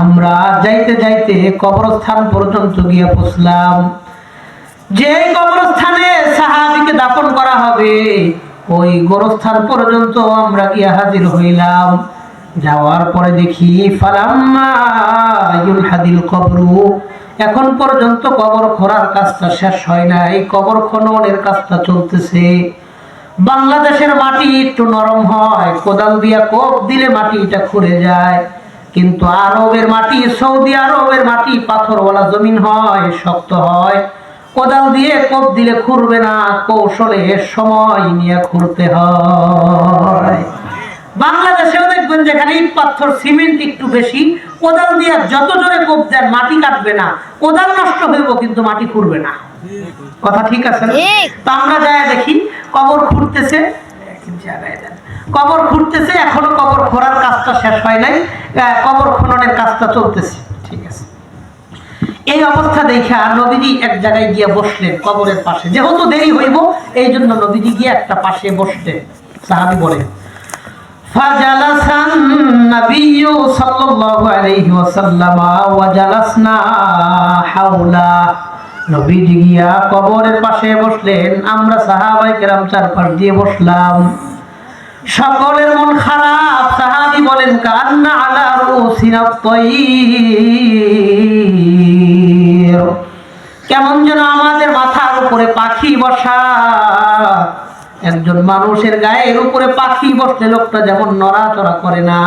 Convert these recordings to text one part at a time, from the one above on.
আমরা যাইতে যাইতে কবরস্থান পর্যন্ত যে কবরস্থানে সাহাবীকে করা হবে, ওই গোরস্থান পর্যন্ত আমরা হাজির হইলাম। যাওয়ার পরে দেখি ইউলহাদিল কবরু। এখন পর্যন্ত কবর খোঁড়ার কাজটা শেষ হয় নাই, কবর খননের কাজটা চলতেছে। বাংলাদেশের মাটি একটু নরম হয় কোদাল দিয়া কোপ দিলে মাটিটা খুঁড়ে যায়। কিন্তু আরবের মাটি সৌদি আরবের মাটি পাথরওয়ালা জমিন হয় শক্ত হয়। কোদাল দিয়ে কোপ দিলে খুঁড়বে না কৌশলে সময় নিয়ে খুঁড়তে হয়। বাংলাদেশেও দেখবেন যেখানে ইট পাথর সিমেন্ট একটু বেশি কোদাল দিয়ে যত জোরে কোপ দেন মাটি কাটবে না। কোদাল নষ্ট হইব কিন্তু মাটি খুঁড়বে না। কথা ঠিক আছে। তো আমরা যাই দেখি কবর খুঁড়তেছে কবর খুঁড়তেছে, এখনও কবর খোঁড়ার কাজটা শেষ হয় নাই কবর খননের কাজটা চলতেছে। ঠিক আছে। এই অবস্থা দেখে আর নবীজি এক জায়গায় গিয়ে বসলেন কবরের পাশে। যেহেতু দেরি হইব, এই জন্য নবীজি গিয়ে একটা পাশে বসলেন। সাহাবি বলে ফাজালাসান নবী সাল্লাল্লাহু আলাইহি ওয়াসাল্লাম ওয়া জালাসনা হাওলা। নবীজি গিয়া কবরের পাশে বসলেন। আমরা সাহাবাই কেরাম চারপাশ দিয়ে বসলাম। সকলের মন খারাপ। সাহাবি বলেন, কান্না আলা রুসিনা কেমন যেন আমাদের মাথার উপরে পাখি বসা। একজন মানুষের গায়ের উপরে পাখি বসলে লোকটা যেমন নড়াচড়া করে না।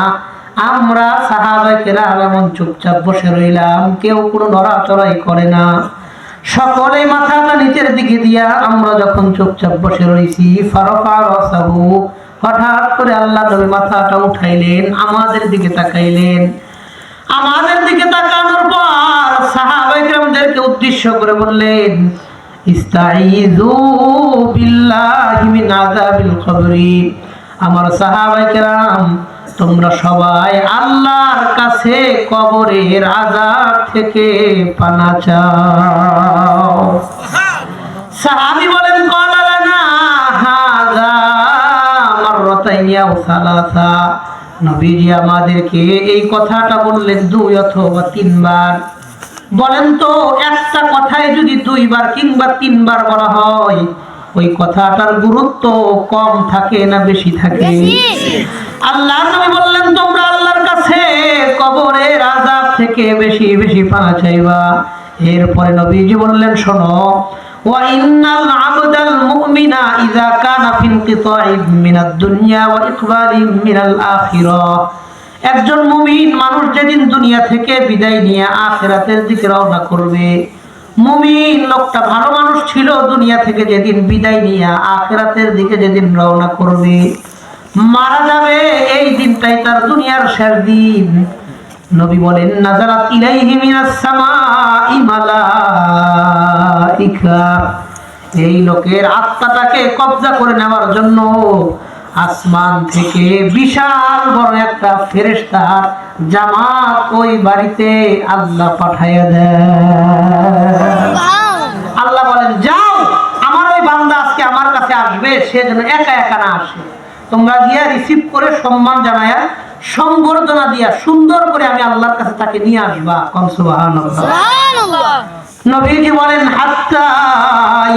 আমরা সাহাবাকেরা এমন চুপচাপ বসে রইলাম। কেউ কোনো নড়াচড়াই করে না। সকলে মাথাটা নিচের দিকে দিয়া আমরা যখন চুপচাপ বসে রয়েছি হঠাৎ করে আল্লাহ মাথাটা উঠাইলেন, আমাদের দিকে তাকাইলেন। আমাদের দিকে তাকানোর পর সাহাবাইকরামদেরকে উদ্দেশ্য করে বললেন আমার সাহাবাইকরাম তোমরা সবাই আল্লাহর কাছে কবরের আযাব থেকে পানা চাও। সাহাবী বলেন ক্বালা লানা হাযা মাররাতাইনি আও সালাসা। নবীজি আমাদেরকে এই কথাটা বললেন দুই অথবা তিনবার। বলেন তো, একটা কথায় যদি দুইবার কিংবা তিনবার বলা হয়, ওই কথাটার গুরুত্ব কম থাকে না বেশি থাকে? আল্লাহ নবী বললেন তোমরা আল্লাহর কাছে কবরের আযাব থেকে বেশি বেশি পানা চাইবা এরপরে নবীজি বললেন শোনো وإن العبد المؤمن إذا كان في انقطاع من الدنيا وإقبال من الآخرة একজন মুমিন মানুষ যেদিন দুনিয়া থেকে বিদায় নিয়ে আখেরাতের দিকে রওনা করবে মুমিন লোকটা ভালো মানুষ ছিল দুনিয়া থেকে যেদিন বিদায় নিয়ে আখেরাতের দিকে যেদিন রওনা করবে মারা যাবে এই দিনটাই তার দুনিয়ার শেষ দিন। নবী বলেন নাজারাত ইলাইহি মিনাস সামাই মালাইকা। এই লোকের আত্মাটাকে কবজা করে নেওয়ার জন্য আসমান থেকে বিশাল বড় একটা ফেরেশতার জামাত ওই বাড়িতে আল্লাহ পাঠাইয়া দেয়। আল্লাহ বলেন যাও আমার ওই বান্দা আজকে আমার কাছে আসবে সে যেন একা একা না আসে। তোমরা গিয়া রিসিভ করে সম্মান জানায়া সম্বর্ধনা দিয়া সুন্দর করে আমি আল্লাহর কাছে তাকে নিয়ে আসবা। কম সুবহানাল্লাহ। নবীজি বলেন হাত্তা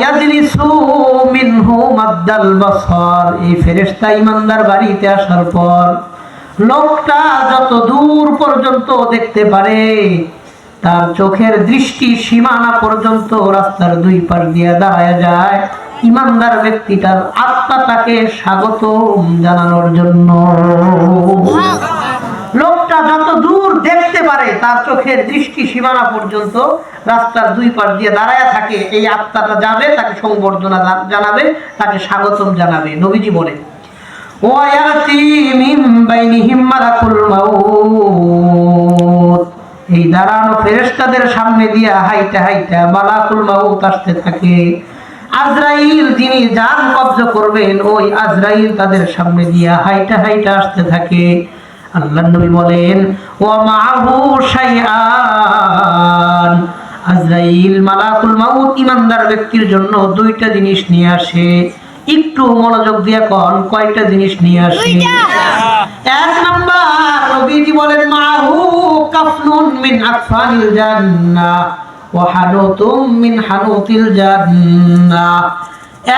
ইয়াজলিসু মিনহু মাদ্দাল বাসার। এই ফেরেশতা ইমানদার বাড়িতে আসার পর লোকটা যত দূর পর্যন্ত দেখতে পারে তার চোখের দৃষ্টি সীমানা পর্যন্ত রাস্তার দুই পাশ দিয়ে দাঁড়ায় যায়। ইমানদার ব্যক্তিটার আত্মাটাকে স্বাগত জানানোর জন্য। লোকটা যত দূর দেখতে পারে, তার চোখের দৃষ্টি সীমানা পর্যন্ত রাস্তার দুই পাশ দিয়ে দাঁড়ায় থাকে। এই আত্মাটা যাবে তাকে সংবর্ধনা জানাবে, তাকে স্বাগতম জানাবে, নবীজি মাউত। এই দাঁড়ানো ফেরেশতাদের সামনে দিয়া হাইটা হাইটা মালাকুল মাউত আসতে থাকে। আজরাইল যিনি যার কব্জ করবেন ওই আজরাইল তাদের সামনে দিয়া হাইটা হাইটা আসতে থাকে। আল্লাহ নবী বলেন ও মাহু শাইআন। আজরাইল মালাকুল মাউত ইমানদার ব্যক্তির জন্য দুইটা জিনিস নিয়ে আসে। একটু মনোযোগ দিয়ে কন কয়টা জিনিস নিয়ে আসে? এক নাম্বার নবীজি বলেন মাহু কাফনুন মিন আকফানিল জান্নাহ। মিন হানুতিল জান্নাহ।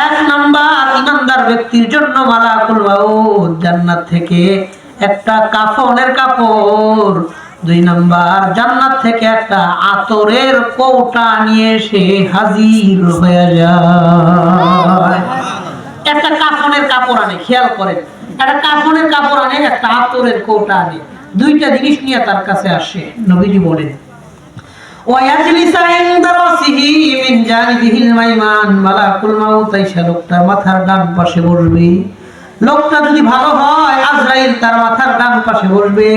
এক নাম্বার ইমানদার ব্যক্তির জন্য মালাকুল মাউত জান্নাত থেকে একটা কাফনের কাপড়। দুই নাম্বার জান্নাত থেকে একটা আতরের কৌটা নিয়ে সে হাজির হয়ে যায়। একটা কাফনের কাপড় আনে, খেয়াল করেন। একটা কাফনের কাপড় আনে, একটা আতরের কৌটা আনে। দুইটা জিনিস নিয়ে তার কাছে আসে, নবীজি বলেন। মাথার ডান পাশে বসবে লোকটা যদি ভালো হয়, আজরাইল তার মাথার ডান পাশে বসবে।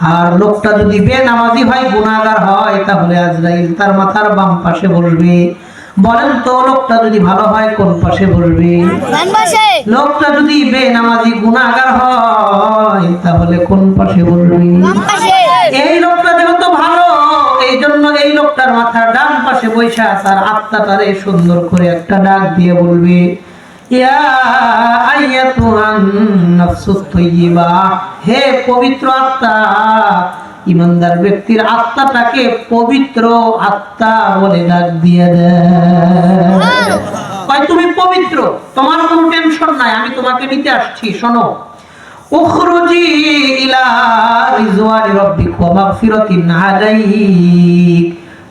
আর লোকটা যদি বেনামাজি হয় গুণাগার হয়, তাহলে আজরাইল তার মাথার বাম পাশে বসবে। বলেন তো লোকটা যদি ভালো হয় কোন পাশে পাশে? লোকটা যদি বেনামাজি গুনাহগার হয় তাহলে কোন পাশে পাশে? এই লোকটা যেহেতু ভালো এই জন্য এই লোকটার মাথার ডান পাশে বৈশা তার আত্মাটারে সুন্দর করে একটা ডাক দিয়ে বলবে হে পবিত্র আত্মা ইমানদার ব্যক্তির আত্মাটাকে পবিত্র আত্মা বলে ডাক দিয়ে দেয়। তুমি পবিত্র? তোমার কোনো টেনশন নাই, আমি তোমাকে নিতে আসছি, শোনো।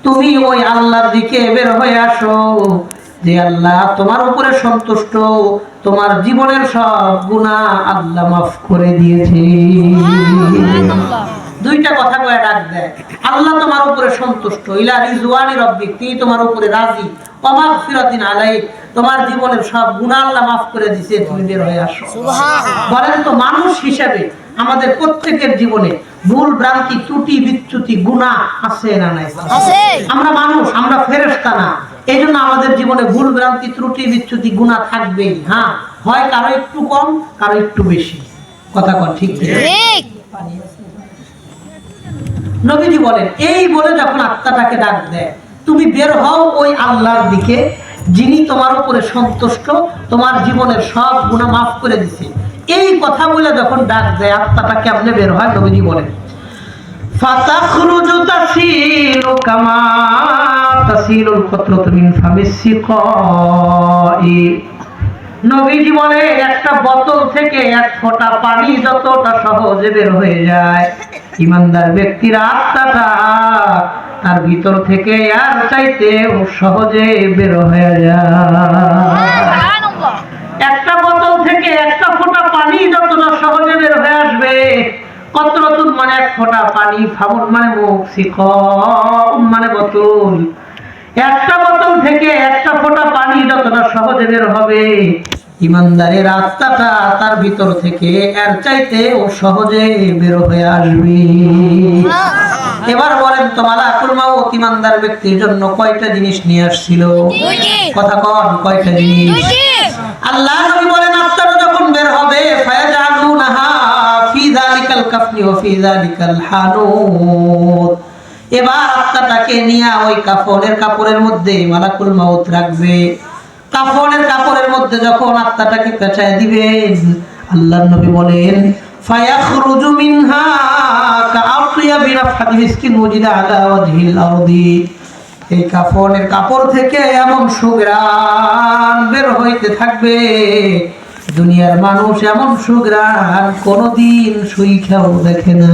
তুমি ওই আল্লাহর দিকে বের হয়ে আসো, যে আল্লাহ তোমার উপরে সন্তুষ্ট, তোমার জীবনের সব গুনাহ আল্লাহ মাফ করে দিয়েছে। দুইটা কথা কয়ে ডাক দেয়। আল্লাহ তোমার উপরে সন্তুষ্ট। ইলা রিজওয়ানি রব্বিক তিনি তোমার উপরে রাজি। অমাক ফিরাতিন আলাই তোমার জীবনের সব গুনাহ আল্লাহ মাফ করে দিয়েছে তুমি বের হয়ে আসো। বলেন তো মানুষ হিসেবে আমাদের প্রত্যেকের জীবনে ভুল ভ্রান্তি ত্রুটি বিচ্যুতি গুণা আছে না নাই? আমরা মানুষ আমরা ফেরেশতা না। এই জন্য আমাদের জীবনে ভুল ভ্রান্তি ত্রুটি বিচ্যুতি গুণা থাকবেই। হ্যাঁ হয় কারও একটু কম কারও একটু বেশি। কথা কন ঠিক ঠিক। নবীজি বলেন, এই বলে যখন আত্মাটাকে ডাক দেয়, তুমি বের হও ওই আল্লাহর দিকে, যিনি তোমার উপরে সন্তুষ্ট, তোমার জীবনের সব গুণা মাফ করে দিছে। এই কথা বলে যখন ডাক দেয়, আত্মাটা কেমনে বের হয়? নবীজি বলেন, ফাতাখরুজু নবীজি বলে একটা বোতল থেকে এক ফোঁটা পানি যতটা সহজে বের হয়ে যায়। ইমানদার ব্যক্তির আত্মাটা তার ভিতর থেকে আর চাইতে সহজে বের হয়ে যায়। একটা বোতল থেকে একটা ফোঁটা পানি যতটা সহজে বের হয়ে আসবে কতরতুন মানে এক ফোঁটা পানি ফামুন মানে মুখ শিখ মানে বোতল। একটা বোতল থেকে একটা ফোঁটা পানি যতটা সহজে বের হবে। ইমানদারের আত্মাটা তার ভিতর থেকে এর চাইতে ও সহজে বের হয়ে আসবে। এবার বলেন তো মালাকুল মাউত ইমানদার ব্যক্তির জন্য কয়টা জিনিস নিয়ে আসছিল? কথা কন কয়টা জিনিস? আল্লাহ নবী বলেন আত্মাটা যখন বের হবে ফায়াজালুনাহা ফি যালিকাল কাফনি ওয়া ফি যালিকাল হানুত। এবার আত্মাটাকে নিয়ে ওই কাফনের কাপড়ের মধ্যে মালাকুল মাউত রাখবে। কাফনের কাপড়ের মধ্যে যখন আত্মাটাকে পেঁচায় দিবেন আল্লাহ নবী বলেন, ফায়াখরুজু মিনহা কাআফিয়াবি রাফাতি মিসকিন আলা ওয়াজহিল আরদি। এই কাফনের কাপড় থেকে এমন সুগ্রাণ বের হইতে থাকবে। দুনিয়ার মানুষ এমন সুগ্রাণ কোনোদিন সুইখাও দেখে না।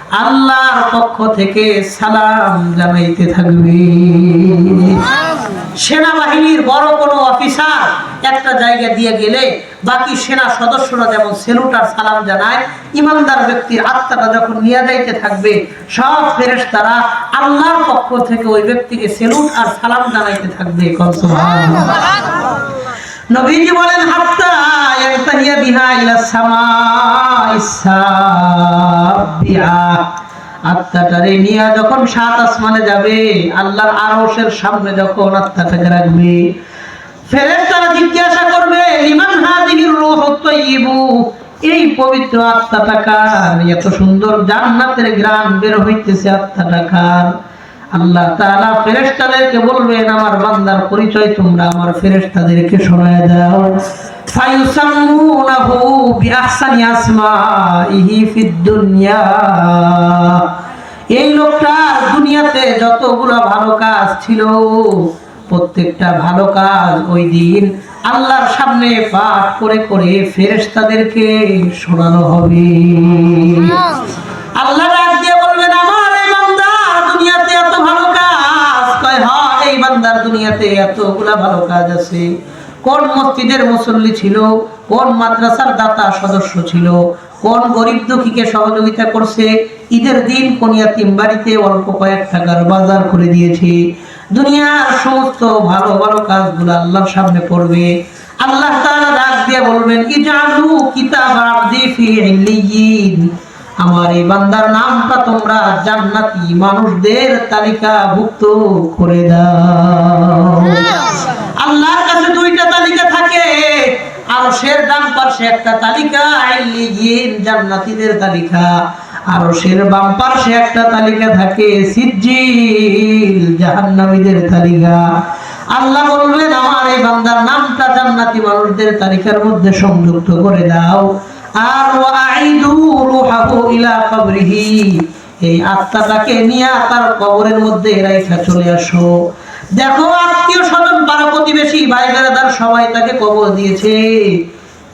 আল্লাহর পক্ষ থেকে সালাম জানাইতে থাকবে সেনাবাহিনীর বড় কোনো অফিসার একটা জায়গা দিয়ে গেলে বাকি সেনা সদস্যরা যেমন সেলুট আর সালাম জানায়, ইমানদার ব্যক্তির আত্মাটা যখন নিয়ে যাইতে থাকবে, সব ফেরেস তারা আল্লাহর পক্ষ থেকে ওই ব্যক্তিকে সেলুট আর সালাম জানাইতে থাকবে। নবীজি বলেন, হাত্তা ইয়ান্তাহিয়া বিহা ইলা সামাইস সাবিআ আত্মাটারে নিয়ে যখন সাত আসমানে যাবে, আল্লাহর আরশের সামনে যখন আত্মাটাকে রাখবে, ফেরেশতারা জিজ্ঞাসা করবে, লিমান হাদিহির রূহু তাইয়্যিবু এই পবিত্র আত্মাটা কার? এত সুন্দর জান্নাতের গ্রাম বের হইতেছে আত্মাটা কার? আল্লাহ তাআলা ফেরেশতাদেরকে বলবেন আমার বান্দার পরিচয় তোমরা আমার ফেরেশতাদেরকে শোনায় দাও। ফায়ুসাম্মুনাহু বিআহসানি আসমাইহি ফিদ দুনিয়া। এই লোকটা দুনিয়াতে যতগুলো ভালো কাজ ছিল প্রত্যেকটা ভালো কাজ ওই দিন আল্লাহর সামনে পাঠ করে করে ফেরেশতাদেরকে শোনানো হবে। আল্লাহ দুনিয়াতে এতগুলা ভালো কাজ আছে। কোন মসজিদের মুসল্লি ছিল, কোন মাদ্রাসার দাতা সদস্য ছিল, কোন গরিব দুঃখীকে সহযোগিতা করছে, ঈদের দিন কোন ইয়াতিম বাড়িতে অল্প কয়েক টাকার বাজার করে দিয়েছে। দুনিয়ার সমস্ত ভালো ভালো কাজগুলো আল্লাহর সামনে পড়বে। আল্লাহ তাআলা ডাক দিয়ে বলবেন, ইজালু কিতাব আবদি ফি ইল্লিয়িন আমার এই বান্দার নামটা তোমরা জান্নাতি মানুষদের তালিকাভুক্ত করে দাও। আল্লাহর কাছে দুইটা তালিকা থাকে। আর শের ডান পাশে একটা তালিকা, আইলিগিন তালিকা। আর শের বাম পাশে একটা তালিকা থাকে, সিজ্জিল জাহান্নামীদের তালিকা। আল্লাহ বলবেন আমার এই বান্দার নামটা জান্নাতি মানুষদের তালিকার মধ্যে সংযুক্ত করে দাও। আর রুহাহু ইলা কবরিহি। এই আত্মাটাকে নিয়ে তার কবরের মধ্যে রাইখা চলে আসো। দেখো আত্মীয় স্বজন পাড়া প্রতিবেশী সবাই তাকে কবর দিয়েছে।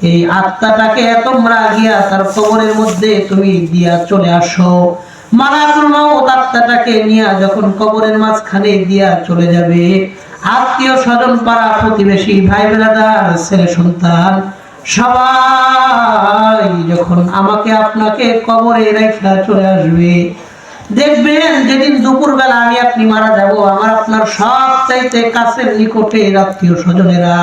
এই আত্মাটাকে তোমরা গিয়া তার কবরের মধ্যে তুমি দিয়া চলে আসো। মালাকুল মাউত আত্মাটাকে নিয়ে যখন কবরের মাঝখানে দিয়া চলে যাবে আত্মীয় স্বজন পাড়া প্রতিবেশী, ভাই বেড়াদার ছেলে সন্তান সবাই যখন আমাকে আপনাকে কবরে রেখা চলে আসবে, দেখবেন যেদিন দুপুরবেলা আমি আপনি মারা যাব, আমার আপনার সব চাইতে কাছের নিকটে আত্মীয় স্বজনেরা।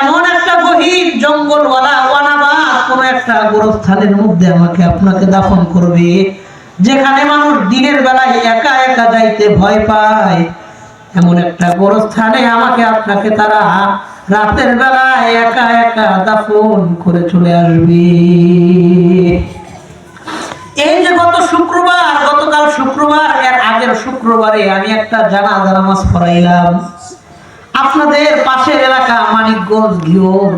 এমন একটা গহীন জঙ্গলওয়ালা ওয়ানাবাদ কোন একটা গোরস্থানের মধ্যে আমাকে আপনাকে দাফন করবে, যেখানে মানুষ দিনের বেলায় একা একা যাইতে ভয় পায়। এমন একটা গোরস্থানে আমাকে আপনাকে তারা রাতের বেলায় একা একা দাফন করে চলে আসবি। এই যে গত শুক্রবার, গতকাল শুক্রবার, এর আগের শুক্রবারে আমি একটা জানা নামাজ পড়াইলাম। আপনাদের পাশের এলাকা মানিকগঞ্জ ঘিওর